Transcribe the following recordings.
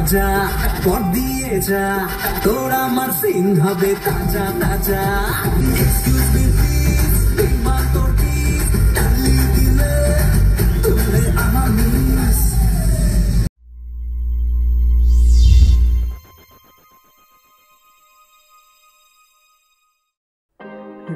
রাজা পর দিয়ে যা। তোর আমার সিন হবে তাজা তাজা।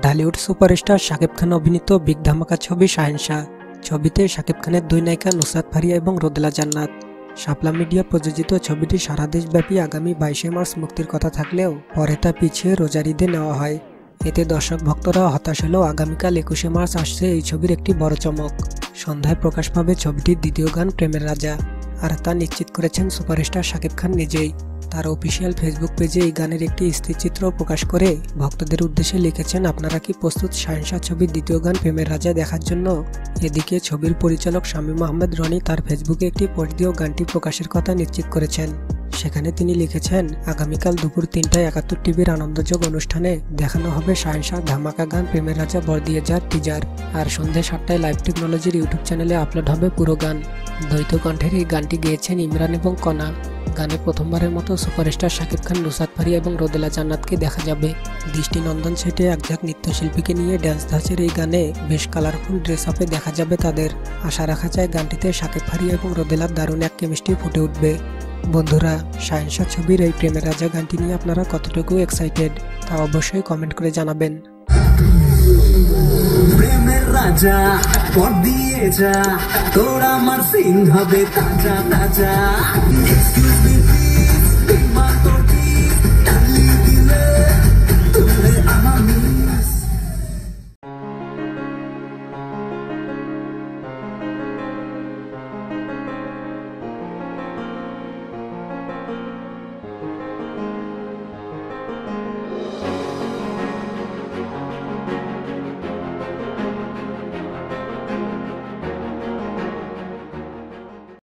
ঢালিউড সুপারস্টার শাকিব খান অভিনীত বিগ ধামাকা ছবি শাহেনশাহ। ছবিতে শাকিব খানের দুই নায়িকা নুসরাত ফারিয়া এবং রোদেলা জান্নাত। শাপলা মিডিয়া প্রযোজিত ছবিটি সারা দেশব্যাপী আগামী বাইশে মার্চ মুক্তির কথা থাকলেও পরে তা পিছিয়ে রোজার ঈদে নেওয়া হয়। এতে দর্শক ভক্তরা হতাশ হলেও আগামীকাল একুশে মার্চ আসছে এই ছবির একটি বড় চমক। সন্ধ্যায় প্রকাশ পাবে ছবিটির দ্বিতীয় গান প্রেমের রাজা। আর তা নিশ্চিত করেছেন সুপারস্টার শাকিব খান নিজেই। তার অফিসিয়াল ফেসবুক পেজে এই গানের একটি স্থিরচিত্র প্রকাশ করে। ভক্তদের উদ্দেশ্যে লিখেছেন, আপনারা কি প্রস্তুত? শাহেনশাহ ছবির দ্বিতীয় গান প্রেমের রাজা দেখার জন্য? এদিকে ছবির পরিচালক শামীম আহমেদ রনি তার ফেসবুকে একটি পোস্ট দিয়েও গানটি প্রকাশের কথা নিশ্চিত করেছেন। সেখানে তিনি লিখেছেন, আগামীকাল দুপুর তিনটায় একাত্তর টিভির আনন্দযোগ অনুষ্ঠানে দেখানো হবে শাহেনশাহ ধামাকা গান প্রেমের রাজা বর্দিয়ে যার টিজার আর সন্ধ্যে সাতটায় লাইভ টেকনোলজির ইউটিউব চ্যানেলে আপলোড হবে পুরো গান। দ্বৈত কণ্ঠের এই গানটি গেয়েছেন ইমরান এবং কণা। গানে প্রথমবারের মতো সুপারস্টার শাকিব খান নুসাদ ফারি এবং রোদেলা জান্নাতকে দেখা যাবে। দৃষ্টিনন্দন সেটে একঝাক নৃত্যশিল্পীকে নিয়ে ড্যান্স ধাঁচের এই গানে বেশ কালারফুল ড্রেস আপে দেখা যাবে তাদের। আশা রাখা যায় গানটিতে শাকিব ফারি এবং রোদেলার দারুণ এক কেমিস্ট্রি ফুটে উঠবে। বন্ধুরা, শাহেনশাহ ছবির এই প্রেমের রাজা গানটি নিয়ে আপনারা কতটুকু এক্সাইটেড তা অবশ্যই কমেন্ট করে জানাবেন। প্রেমের রাজা পর দিয়ে যা তোর আমার সিং হবে তাজা তাজা।